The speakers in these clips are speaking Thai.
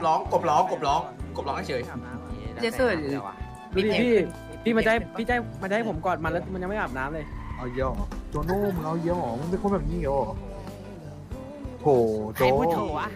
บร้องกบร้องกบร้องกบร้องเฉยเจสันดูดิพี่พี่มาใจพี่ใจมาใจผมกอดมันแล้วมันยังไม่อาบน้ำเลย เอาเยี่ยวโจโน่มึงเอาเยี่ยวเหรอมึงเป็นคนแบบนี้เหรอโถโจใครพูดโถวะ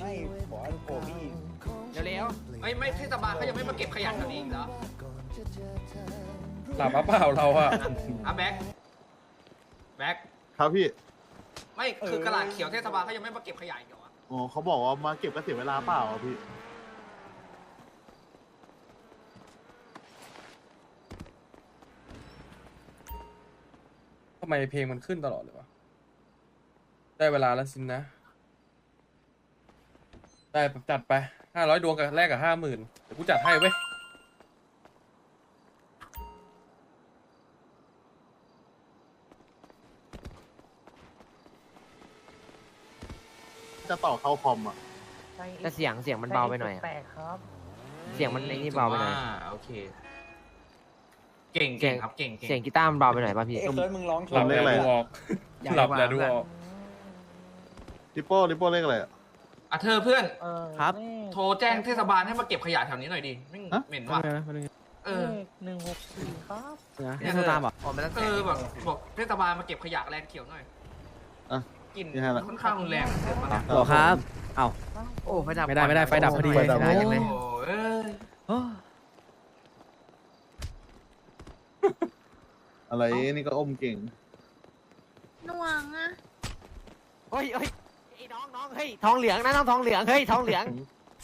ไม่บอกให้โผล่พี่เร็วๆไม่ไม่เทศบาลเขายังไม่มาเก็บขยะแถวนี้อีกเหรอหลับมาเปล่าเราอะอะแบ็คแบ็คครับพี่ ไม่คือกระดาษเขียวเทศบาลเขายังไม่มาเก็บขยะอีกเหรอวะ อ๋อเขาบอกว่ามาเก็บก็เสียเวลาเปล่าอะพี่ ทำไมเพลงมันขึ้นตลอดเลยวะ ได้เวลาแล้วสินนะ ได้จัดไปห้าร้อยดวงกับแรกกับห้าหมื่นเดี๋ยวกูจัดให้เว้ย ต่อเข้าคอมอะแต่เสียงเสียงมันเบาไปหน่อยอะ แปลกครับ เสียงมันในนี่เบาไปหน่อยอ่โอเค เก่งเก่งครับเก่งเก่งเสียงกีตาร์มันเบาไปหน่อยป่ะพี่เอ้ยเคิร์ดมึงร้องถูหลับกแล้เลขอะไรดูอะออกหลับแล้วดูออกริปโป้ริปโป้เลขอะไรอะ อะเธอเพื่อน เออครับ เลขโทรแจ้งเทศบาลให้มาเก็บขยะแถวนี้หน่อยดิไม่งฮะ เหม็นว่าว่ะไงนะเออ เลขหนึ่งหกสี่ครับนะให้โทรตามเหรอ เออแบบบอกเทศบาลมาเก็บขยะแรงเขียวหน่อย อะ กลิ่นนี่ให้ละค่อนข้างรุนแรงเกินมาแล้วหรอครับ เอ้า โอ้ไฟดับไม่ได้ไม่ได้ไฟดับพอดีไฟดับไม่ได้ยังไงโอ้เอ้ยโอ้อะไรนี่ก็อมเก่ง หน่วงอะเฮ้ยเฮ้ยไอ้น้องน้องเฮ้ยทองเหลืองนะน้องทองเหลืองเฮ้ยทองเหลือง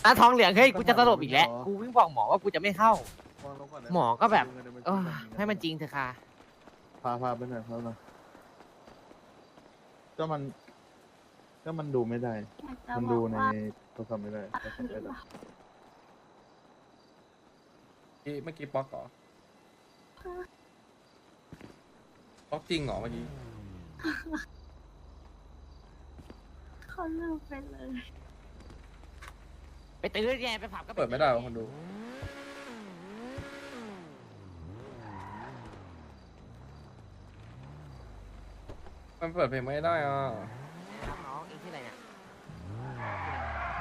นะทองเหลืองเฮ้ยกูจะสลบอีกแล้วกูวิ่งบอกหมอว่ากูจะไม่เข้า หมอก็แบบเออให้มันจริงเถอะค่ะพาพาไปหน่อยพาหน่อย ก็มัน ก็มันดูไม่ได้ อยากจะมันบดูอกในว่าโทรศัพท์ไม่ได้โทรศัพท์ไม่ได้เมื่อกี้ป๊อกเหรอป๊อกจริงเหรอเมื่อกี้เขาเลิกไปเลย ไปตื้อแย่ไปผับก็เปิดไม่ได้วะคนดู มันเปิดเพลงไม่ได้อะครับน้องเองชื่ออะไรเนี่ย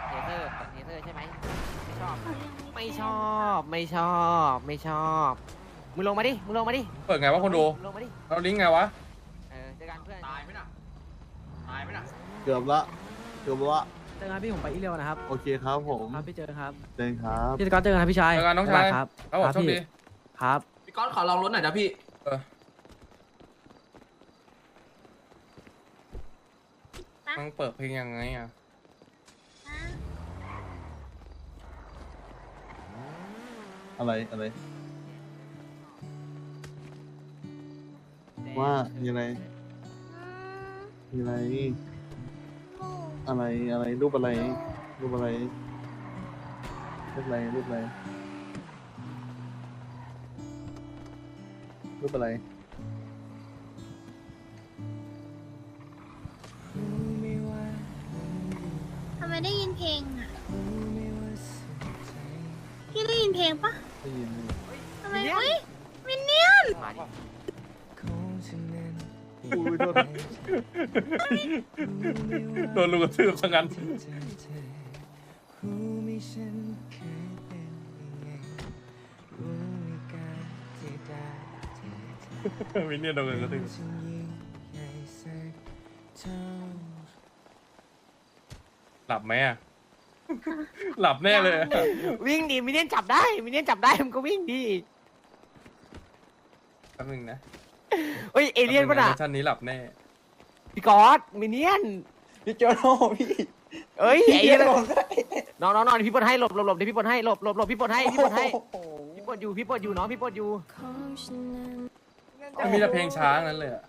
เทเซอร์เทเซอร์ใช่ไหมไม่ชอบเขายังไม่ชอบ ไม่ชอบ ไม่ชอบ มึงลงมาดิ มึงลงมาดิเปิดไงวะคนดูลงมาดิ เราลิงก์ไงวะเออเจอกันเพื่อน ตายไหมน่ะ ตายไหมน่ะ เกือบละเกือบละเจอกันพี่ผมไปอีเร็วนะครับ โอเคครับผมครับพี่เจอครับเดินครับพี่ตะกอนเจอกันครับพี่ชายเจอกันน้องชายครับครับผมโชคพี่ดีครับ พี่ก้อนขอลองรถหน่อยนะพี่ เออ มันเปิดเพลงยังไงอะฮะอะไรอะไร ว่ามีอะไรอืมมีอะไรลูกอะไรอะไรรูปอะไร รูปอะไรรูปอะไรรูปอะไรรูปอะไร โดนลูกกระทืบซะงั้นวินเนี่ยโดนกระทืบหลับไหมอะ หลับแน่เลยอะวิ่งดิมิเนียนจับได้มิเนียนจับได้มันก็วิ่งดิแป๊บนึงนะเฮ้ยเอเลี่ยนป่ะน่ะวอร์ชันนี้หลับแน่ พี่กอดมิเนียน พี่โจโน่พี่เอ้ยพี่ไอ้เจเหี้ยโน่ได้น้องน้องน้องพี่ปลดให้หลบหลบหลบเดี๋ยวพี่ปลดให้หลบหลบหลบพี่ปลดให้พี่ปลดให้โอ้โหพี่ปลดอยู่พี่ปลดอยู่น้องพี่ปลดอยู่มันมีแต่เพลงช้านั้นเลยอะ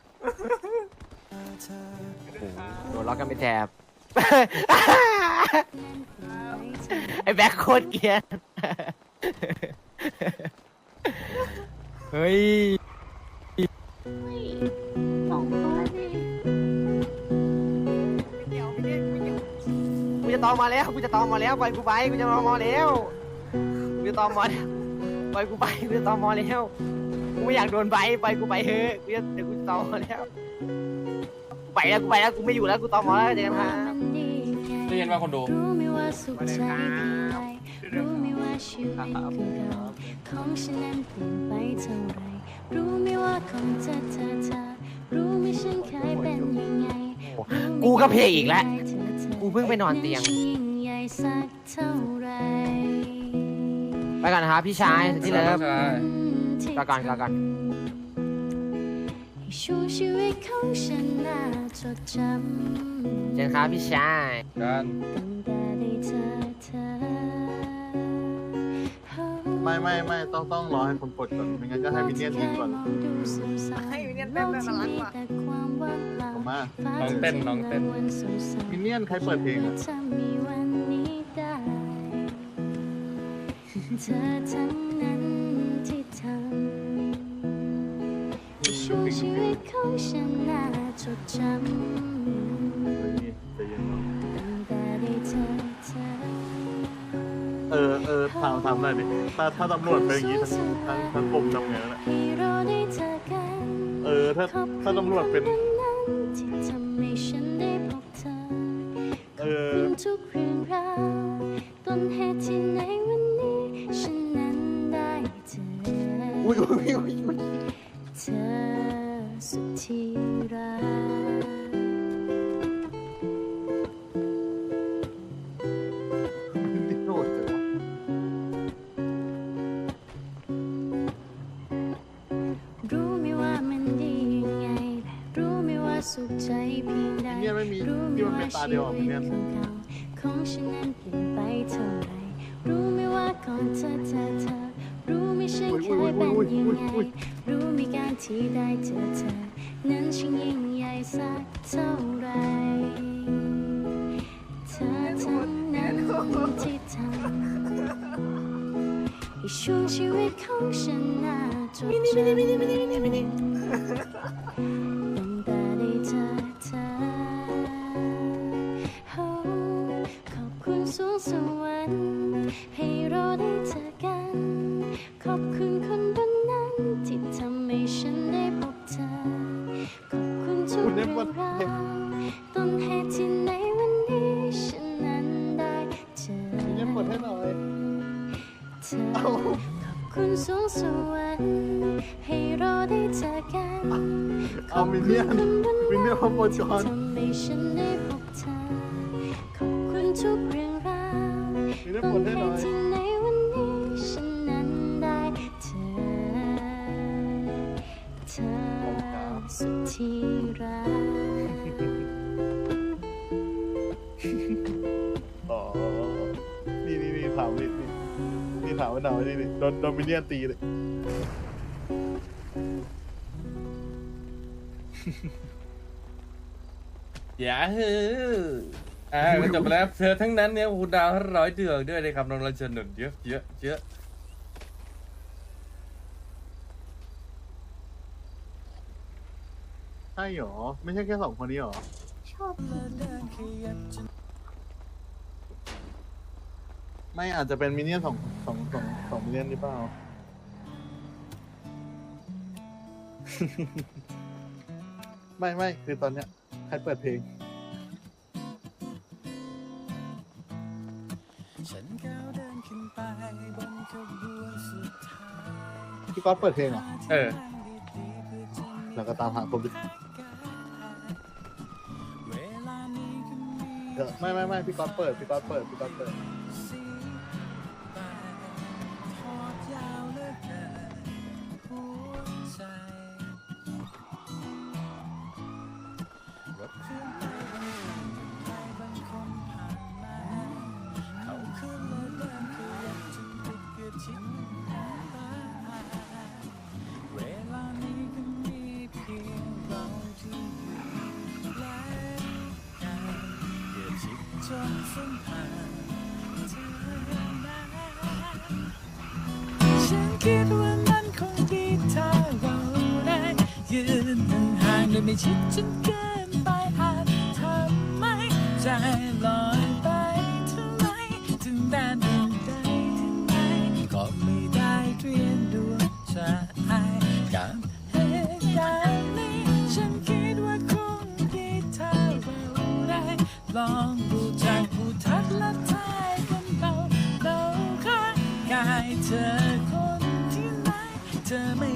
โดนล็อกกันไปแถบไอ้แบ็คโคตรเกรียนเฮ้ย ตอมมาแล้วกูจะตอมมาแล้วปล่อยกูไปกูจะตอมมาแล้วกูจะตอมมาแล้วปล่อยกูไปกูจะตอมมาแล้วกูไม่อยากโดนใบปล่อยกูไปเฮ้ยกูจะเดี๋ยวกูจะตอมมาแล้วกูไปแล้วกูไปแล้วกูไม่อยู่แล้วกูตอมมาแล้วเจอกันครับมันดีไงได้พี่เห็นว่าคนดู รู้ไหมว่าสุขใจเพียงใดรู้ไหมว่าชีวิตของเราของฉันนั้นเปลี่ยนไปเท่าไรรู้ไหมว่าของเธอเธอเธอรู้ไหมฉันเคยเป็นยังไงกูก็เพลงอีกแล้ว รู้ไหมเธอเธอ กูเพิ่งไปนอนเตียงยิ่งใหญ่สักเท่าไรไปก่อนนะครับพี่ชายที่เลิฟใช่กอดก่อนกอดก่อนให้ช่วงชีวิตของฉันน่าจดจำเจนครับพี่ชายกันตั้งแต่ได้เจอเธอไม่ไม่ไม่ต้องต้องรอให้คนกดก่อนไม่งั้นก็ให้มินเนี่ยนยิงก่อนให้มินเนี่ยนเต้นน่ารักว่ะผม มาน้องเต้นน้องเต้นมินเนี่ยนใครเปิดเพลงอะถ้ามีวันนี้ได้เธอทั้งนั้นที่ทำให้ช่วงชีวิตของฉันน่าจดจำนี่ใจเย็นเนาะตั้งแต่ได้เจอเธอเออเออถามถามหน่อยดิถ้าถ้าตำรวจเป็นอย่างนี้ทั้งทั้งทั้งกรมทำไงล่ะให้เราได้เจอกันเออถ้าถ้าตำรวจเป็น เออคุณทุกเรื่องราวต้นเหตุที่ในวันนี้ฉันนั้นได้เจอออุ้ยอุ้ยอุ้ยอุ้ยเธอสุดที่ เป็ว่านตาชีเดียวอะมิวินเนี่ยตนของเขาของฉันนั้นเปลี่ยนไปเท่าไรรู้ไหมว่าก่อนเธอเธอเธอรู้ไหมฉันเคยเป็นยังไงรู้ไหมการที่ได้เจอเธอนั้นช่างยิ่งใหญ่สักเท่าไรเธอทั้งนั้นที่ทำให้ช่วงชีวิตของฉันน่าจดจำ จอกันเอามินเนี่ยนมินเนี่ยนมาปนก่อนทำให้ฉันได้พบเธอขอบคุณทุกเรื่องราวมินเนี่ยนต้เปินดให้เหหน่อตุยที่ในวันนี้ฉันนั้นได้เจอเธอสุดที่รักอ๋อ นี่นี่นี่ถามนี่นี่นี่ถามว่าหนาวนี่นี่โดนโดนมินเนี่ยนตีเลย อย่าเฮ้ออ่าก็จบไปแล้วเธอทั้งนั้นเนี่ยคูณดาวให้ร้อยเดือนด้วยนะครับน้องรัชนนท์เยอะเยอะเยอะใช่หรอ ไม่ใช่แค่สองคนนี้หรอชอบไม่อาจจะเป็นมินเนี่ยนสองสองสองสองมินเนี่ยนหรือเปล่า ไม่ไม่คือตอนเนี้ยใครเปิดเพลงพี่ก๊อตเปิดเพลงเหรอเออแล้วก็ตามหาคนดิเดี๋ยวไม่ไม่ไม่พี่ก๊อตเปิดพี่ก๊อตเปิดพี่ก๊อตเปิด เลยไม่ชิดจนเกินไปอาจทำไมใจลอยไปทำไมถึงแดนอื่นใดถึงไหนก็ไม่ได้เตรียนดวงใจกับเหตุการณ์นี้ฉันคิดว่าคงดีเท่าไรลองดูจากผู้ทัดและทายกันเบาเบาค่ะกายเธอคนที่ไหนเธอไม่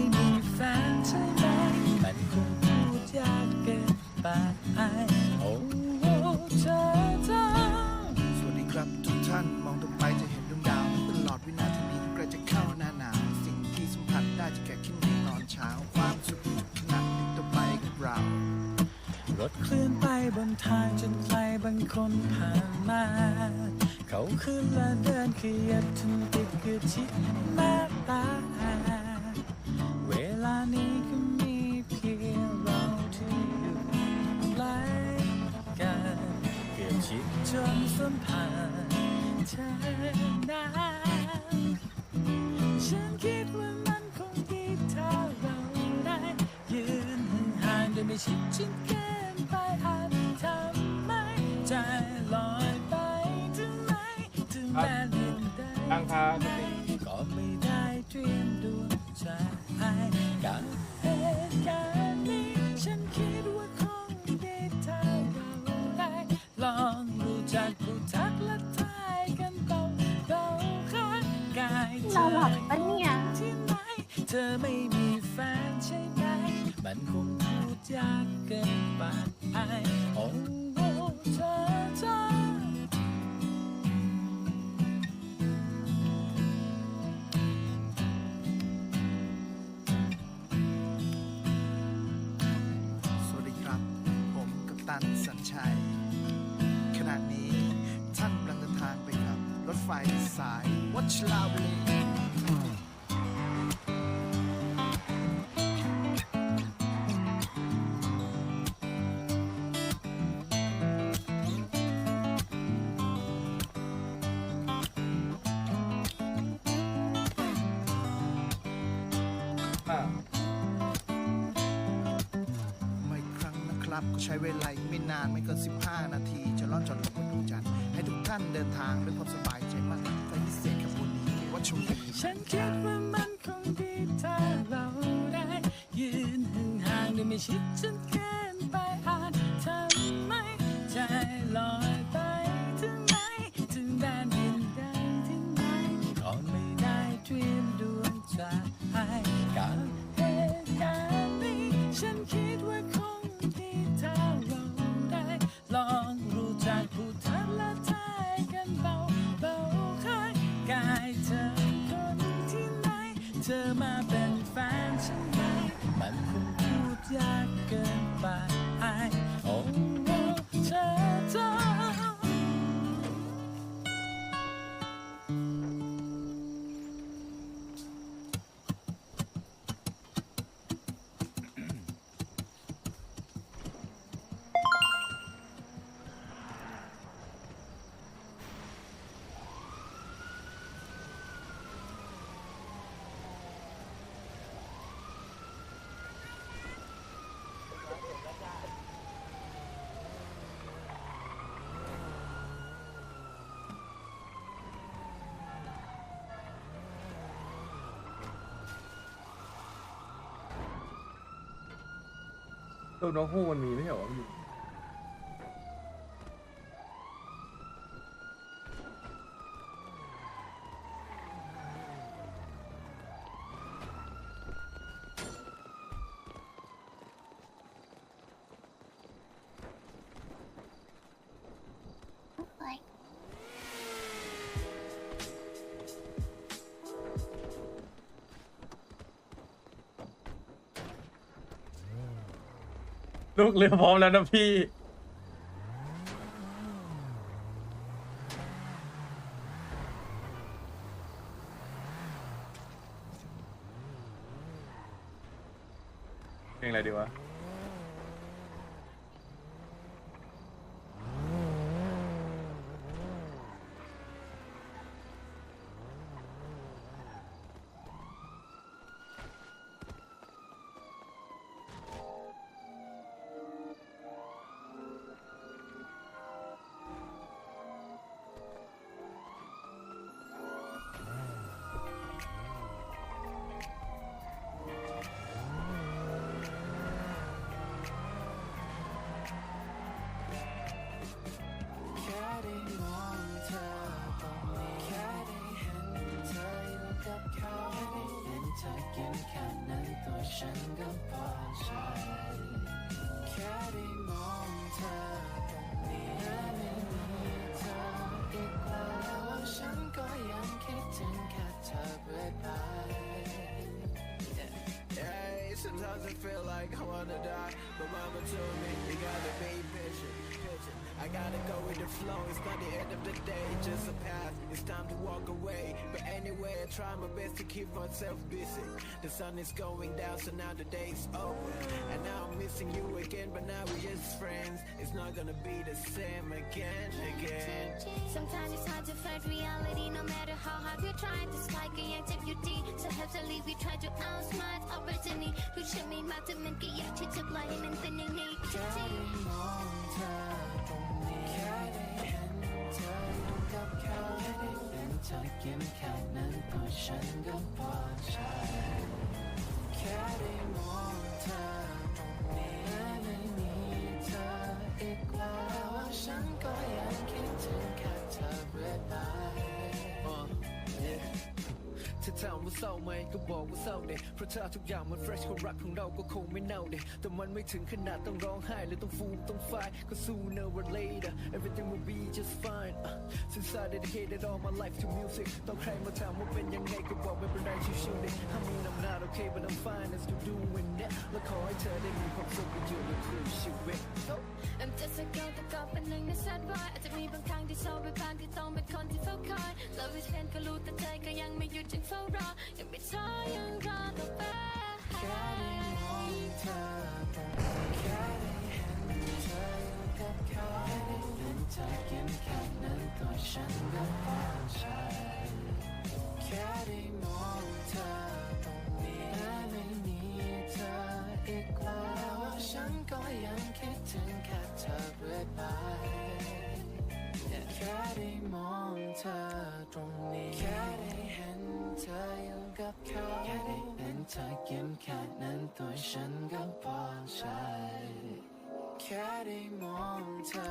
ท่านมองตรงไปจะเห็นดวงดาวตลอดวินาทีนี้ใกล้จะเข้าหน้าหนาว สิ่งที่สัมผัสได้จะแก่ขึ้นในตอนเช้า ความสุขขนาดติดตัวไปกับเรา รถเคลื่อนไปบนทางจนใครบางคนผ่านมา เขาขึ้นและเดินขยับจนติดคือชิดหน้าตา ห่างๆโดยไม่ชิดจนเกินไปอาจทำให้ใจลอยไปถึงไหนถึงแดนดินใดตั้งพาก็ไม่ได้เตรียมดวงใจกับเหตุการณ์นี้ฉันคิดว่าคงไดีถ้าเราได้ลองรู้จักผู้ทักและทายกันเบาเบาๆข้างกายเธเราอหลับปะเนี่ย ที่ไหนเธอไม่มีแฟนใช่ไหม มันคงพูด ยากเกินไปโอ้โหเธอเธอสวัสดีครับ ผมกัปตันสัญชัย ขณะนี้ท่านกำลังเดินทางไปกับ รถไฟสายวัชราวลี ก็ใช้เวลาไม่นานไม่เกิน 15 นาที จะล่อนจอดลงบนดวงจันทร์ให้ทุกท่านเดินทางด้วยความสบายใจมากไฟพิเศษขบวนนี้ว่าชรีฉันคิดว่ามันคงดีถ้าเราได้ยืนห่างๆโดยไม่ชิดจนเกินไปอาจเธอ เออน้องโฮมันมีไม่ใช่เหรออยู่ ลูกเรือพร้อมแล้วนะพี่ to me gotta go with the flow. It's not the end of the day, just a path. It's time to walk away. But anyway, I try my best to keep myself busy. The sun is going down, so now the day's over. And now I'm missing you again, but now we're just friends. It's not gonna be the same again, again. Sometimes it's hard to fight reality, no matter how hard we try. This like a you deep, so have to leave. We try to outsmart our destiny. We should meet my demon, get your chit-chat, blind in thinning. 在梦中。 ธอกินแค่นั้นตัวฉันก็พอใจแค่ได้มองเธอ ถ้าถามว่าเศร้าไหมก็บอกว่าเศร้าเด็เพราะถ้าทุกอย่างมัน fresh ความรักของเราก็คงไม่เน่าเด็แต่มันไม่ถึงขนาดต้องร้องไห้หรือต้องฟูมต้องไฟก็ sooner or later everything will be just fine uh, since I dedicated all my life to music ต้องใครมาถามว่าเป็นยังไงก็บอกไม่เป็นไรชิวๆเด็ I mean I'm not okay but I'm fine as to doing it และขอให้เธอได้มีความสุขกันอยู่ในครูชีวิต I'm just a girl แต่ก็เป็นหนึ่งใน sad boy อาจจะมีบางครั้งที่โซไปบ้างที่ต้องเป็นคนที่เฝ้าคอย Love is pain ก็รู้แต่ใจก็ยังไม่หยุดจึงเฝ้ารอยังไม่ท้อยังรอต่อไปแค่ได้มองเธอตรงนี้แค่ได้เห็นเธออยู่กับเขาแค่ได้เห็นเธอยิ้มแค่นั้นตัวฉันก็พอใจแค่ได้มองเธอตรงนี้และไม่มีเธออีกแล้วฉันก็ยังคิดถึงแค่เธอเรื่อยไปแค่ได้มองเธอตรงนี้แค่ได้เห็น เธออยู่กับเขาแค่ได้เห็นเธอยิ้มแค่นั้นตัวฉันก็พอใจแค่ได้มองเธอ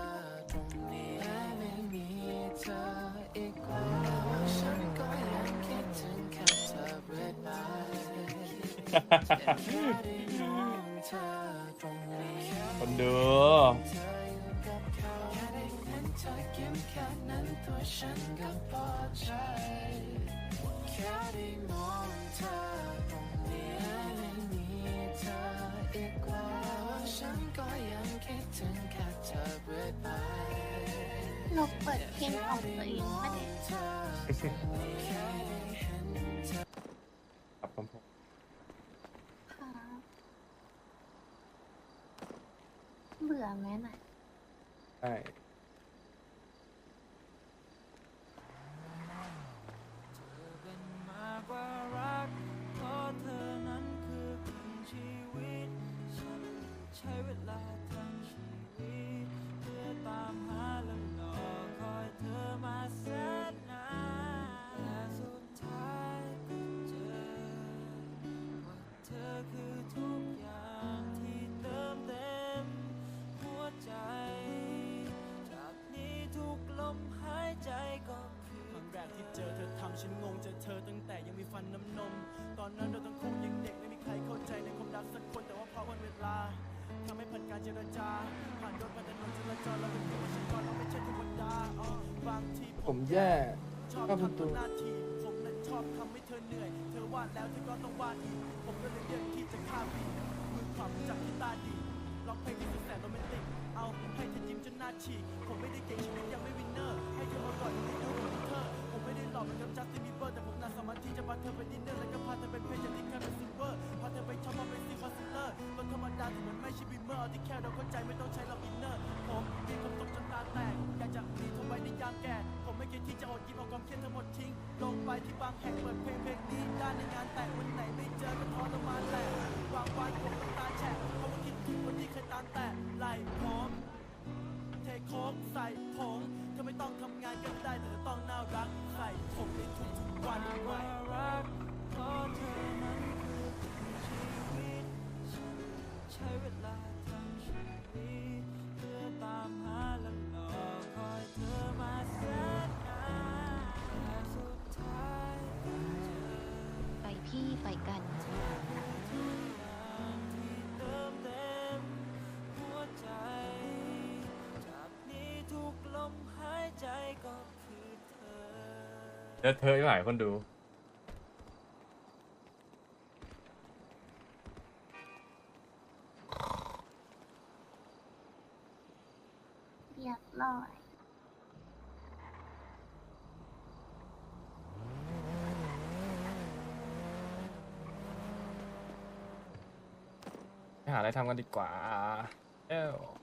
ตรงนี้และไม่มีเธออีกแล้วฉันก็ยังคิดถึงแค่เธอเรื่อยไปแค่ได้มองเธอตรงนี้ คนดูเธออยู่กับเขาแค่ได้เห็นเธอยิ้มแค่นั้นตัวฉันก็พอใจแค่ได้มองเธอตรงนี้และไม่มีเธออีกแล้วฉันก็ยังคิดถึงแค่เธอเรื่อยไปเราเปิดเพลงของตัวเองปะเนี่ยเธอตรงนี้แค่ได้เห็นเธอครับผมค่ะเบื่อไหมน่ะใช่ ฉันงงเจอเธอตั้งแต่ยังมีฟันน้ำนม ตอนนั้นเราทั้งคู่ยังเด็กไม่มีใครเข้าใจในความรักสักคนแต่ว่าพอวันเวลาทำให้ผ่านการเจรจา ผ่านรถผ่านถนนจราจรเราเป็นตัวฉันก่อนเราไม่ใช่เธรรมดาอ๋อบางทีผมแย่ชอบก็เป็นทำตัตัววหน้าที่ผมนั้นชอบทำให้เธอเหนื่อย เธอวาดแล้วเธอก็ต้องวาดอีก ผมก็เลยเลือกที่จะข้ามปีมือขวาผมจับกีตาร์ดีร้องเพลงที่สุดแสนโรแมนติก เอาให้เธอยิ้มจนหน้าฉีก ผมไม่ได้เก่งชีวิตยังไม่วินเนอร์ ให้เธอมาก่อนยังไม่ดูเหมือนเธอผมไม่ได้ห ล่อเหมือนกับจัสตินบีเบอร์แต่ผมน่าสามารถที่จะพาเธอไปดินเนอร์แล้วก็พาเธอไปเพลจากที่แค่เป็นซิลเวอร์พาเธอไปช็อปมาเป็นซีคอนซิลเลอร์รถธรรมดาที่มันไม่ใช่บีเมอร์เอาที่แค่เราเข้าใจไม่ต้องใช้เราอินเนอร์ผมมีความสุขจนตาแตกอยากจะมีเธอไว้ในยามแก่ผมไม่คิดที่จะอดยิ้มเอาความเครียดทั้งหมดทิ้งลงไปที่บางแห่งเปิดเพลงเพลงนี้ได้ในงานแต่งวันไหนไม่เจอก็ทรมานแหละบางวันผมน้ำตาแฉะเพราะว่าคิดถึงคนที่เคยตามแต่ไหลผมเทโคกใส่ผงเธอไม่ ต้องทำงานก็ได้แต่ต้องน่ารักใส่ผมในทุกๆวันไว้รักเพราะเธอนั้นคือชีวิตฉันใช้เวลาทั้งชีวิตเพื่อตามหาและรอคอยเธอมาแสนนานแต่สุดท้ายเจอ ไปพี่ไปกัน แล้วเธอหลายคนดู เรียบร้อยไปหาอะไรทำกันดีกว่าเอ้า